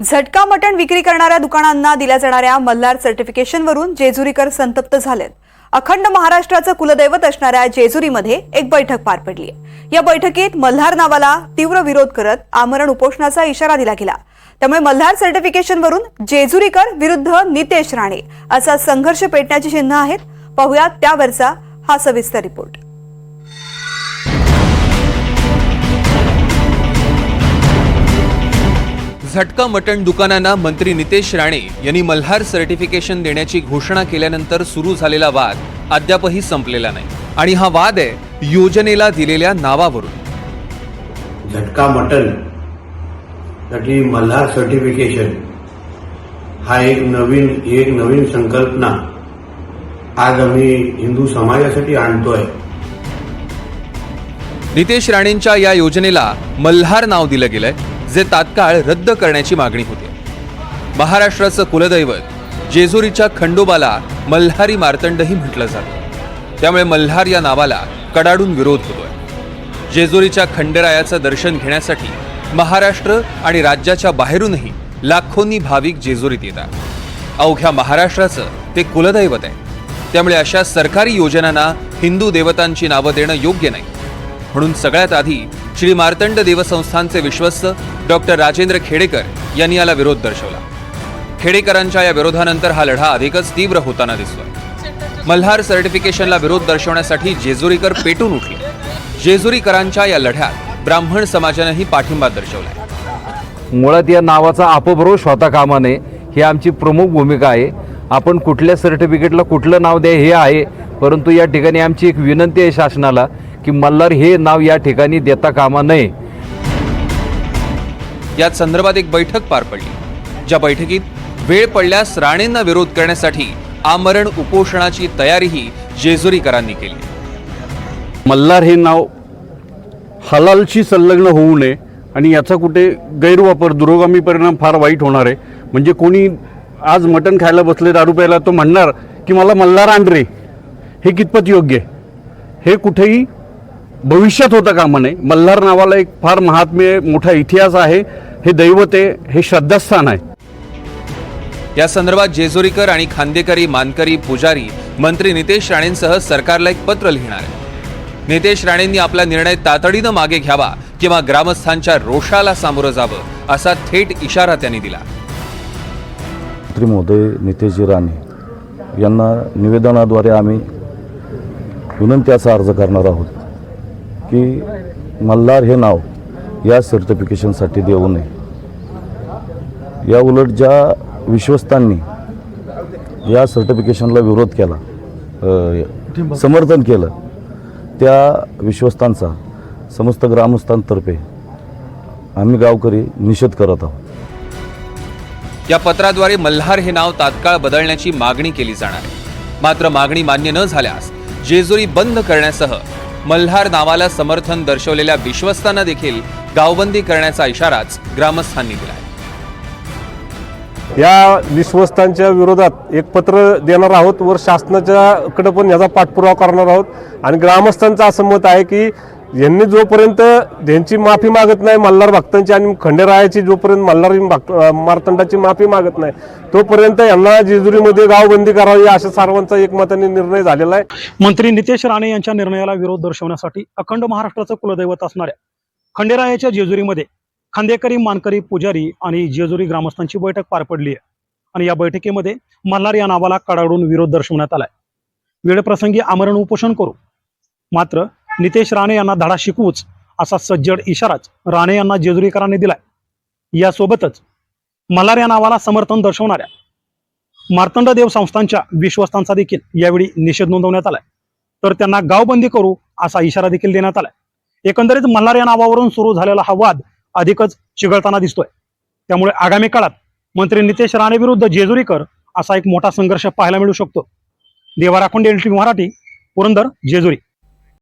झटका मटण विक्री करणाऱ्या दुकानांना दिल्या जाणाऱ्या मल्हार सर्टिफिकेशनवरून जेजुरीकर संतप्त झालेत. अखंड महाराष्ट्राचं कुलदैवत असणाऱ्या जेजुरीमध्ये एक बैठक पार पडली या बैठकीत मल्हार नावाला तीव्र विरोध करत आमरण उपोषणाचा इशारा दिला गेला. त्यामुळे मल्हार सर्टिफिकेशनवरून जेजुरीकर विरुद्ध नितेश राणे असा संघर्ष पेटण्याची चिन्ह आहेत. पाहुयात त्यावरचा हा सविस्तर रिपोर्ट झटका मटण दुकानांना मंत्री नितेश राणे यांनी मल्हार सर्टिफिकेशन देण्याची घोषणा केल्यानंतर सुरू झालेला वाद अद्यापही संपलेला नाही. आणि हा वाद आहे योजनेला दिलेल्या नावावरून. झटका मटनसाठी मल्हार सर्टिफिकेशन हा एक नवीन एक नवीन संकल्पना आज आम्ही हिंदू समाजासाठी आणतोय. नितेश राणेंच्या या योजनेला मल्हार नाव दिलं गेलंय. जे तात्काळ रद्द करण्याची मागणी होती. महाराष्ट्राचं कुलदैवत जेजुरीच्या खंडोबाला मल्हारी मार्तंडही म्हटलं जातं. त्यामुळे मल्हार या नावाला कडाडून विरोध होतोय. जेजुरीच्या खंडेरायाचं दर्शन घेण्यासाठी महाराष्ट्र आणि राज्याच्या बाहेरूनही लाखोंनी भाविक जेजुरीत येतात. अवघ्या महाराष्ट्राचं ते कुलदैवत आहे. त्यामुळे अशा सरकारी योजनांना हिंदू देवतांची नावं देणं योग्य नाही. म्हणून सगळ्यात आधी श्री मार्तंड देवसंस्थानचे विश्वस्त डॉक्टर राजेंद्र खेडेकर यांनी याला विरोध दर्शवला. खेडेकरांच्या या विरोधानंतर हा लढा अधिकच तीव्र होताना दिसतोय मल्हार सर्टिफिकेशनला विरोध दर्शवण्यासाठी जेजुरीकर पेटून उठले. जेजुरीकरांच्या या लढ्यात ब्राह्मण समाजानंही पाठिंबा दर्शवलाय. मुळात या नावाचा अपभ्रंश होता कामा नये ही आमची प्रमुख भूमिका आहे. आपण कुठल्या सर्टिफिकेटला कुठलं नाव द्या हे आहे. परंतु या ठिकाणी आमची एक विनंती आहे शासनाला. की मल्हार हे नाव या ठिकाणी देता कामा नये. याच संदर्भात एक बैठक पार पडली. ज्या बैठकीत वेळ पडल्यास राणेंना विरोध करण्यासाठी आमरण उपोषणाची तयारीही जेजुरीकरांनी केली. मल्हार हे नाव हलालशी संलग्न होऊ नये आणि याचा कुठे गैरवापर दुरोगामी परिणाम फार वाईट होणार आहे. म्हणजे कोणी आज मटण खायला बसले दारू प्यायला तो म्हणणार की मला मल्हार आण रे. हे कितपत योग्य? आहे हे कुठेही भविष्यात होता कामा नये मल्हार नावाला एक फार महात्म्य मोठा इतिहास आहे. हे दैवत आहे हे श्रद्धास्थान आहे. या संदर्भात जेजुरीकर आणि खांदेकरी मानकरी पुजारी मंत्री नितेश राणेंसह सरकारला एक पत्र लिहिणार आहे. नितेश राणेंनी आपला निर्णय तातडीनं मागे घ्यावा किंवा ग्रामस्थांच्या रोषाला सामोरं जावं असा थेट इशारा त्यांनी दिला. मंत्री महोदय नितेशजी राणे यांना निवेदनाद्वारे आम्ही विनंती असा अर्ज करणार आहोत. की मल्हार हे नाव या सर्टिफिकेशनसाठी देऊ नये. या उलट ज्या विश्वस्तांनी या सर्टिफिकेशनला विरोध केला समर्थन केलं त्या विश्वस्तांचा समस्त ग्रामस्थांतर्फे आम्ही गावकरी निषेध करत आहोत. या पत्राद्वारे मल्हार हे नाव तात्काळ बदलण्याची मागणी केली जाणार मात्र मागणी मान्य न झाल्यास जेजुरी बंद करण्यासह मल्हार नावाला समर्थन दर्शवलेल्या विश्वस्तांना देखील गावबंदी करण्याचा इशाराच ग्रामस्थांनी दिला या विश्वस्तांच्या विरोधात एक पत्र देणार आहोत वर शासनाच्याकडे पण याचा पाठपुरावा करणार आहोत. आणि ग्रामस्थांचं असं मत आहे की यांनी जोपर्यंत त्यांची माफी मागत नाही मल्हार भक्तांची आणि खंडेरायाची जोपर्यंत मल्हार मारतंडाची मार्तंडाची माफी मागत नाही तोपर्यंत यांना जेजुरीमध्ये गावबंदी करावी अशा सर्वांचा एकमताने निर्णय झालेला आहे. मंत्री नितेश राणे यांच्या निर्णयाला विरोध दर्शवण्यासाठी अखंड महाराष्ट्राचं कुलदैवत असणाऱ्या खंडेरायाच्या जेजुरीमध्ये खांदेकरी मानकरी पुजारी आणि जेजुरी ग्रामस्थांची बैठक पार पडली आहे. आणि या बैठकीमध्ये मल्हार या नावाला कडाडून विरोध दर्शवण्यात आलाय. वेळप्रसंगी आमरण उपोषण करू. मात्र नितेश राणे यांना धडा शिकवूच असा सज्जड इशाराच राणे यांना जेजुरीकरांनी दिलाय. यासोबतच मल्हार या नावाला समर्थन दर्शवणाऱ्या मार्तंड देव संस्थांच्या विश्वस्तांचा देखील यावेळी निषेध नोंदवण्यात आलाय. तर त्यांना गावबंदी करू असा इशारा देखील देण्यात आलाय. एकंदरीत मल्हार या नावावरून सुरू झालेला हा वाद अधिकच चिघळताना दिसतोय. त्यामुळे आगामी काळात मंत्री नितेश राणे विरुद्ध जेजुरीकर असा एक मोठा संघर्ष पाहायला मिळू शकतो. देवाराखोंड एल टी मराठी पुरंदर जेजुरी.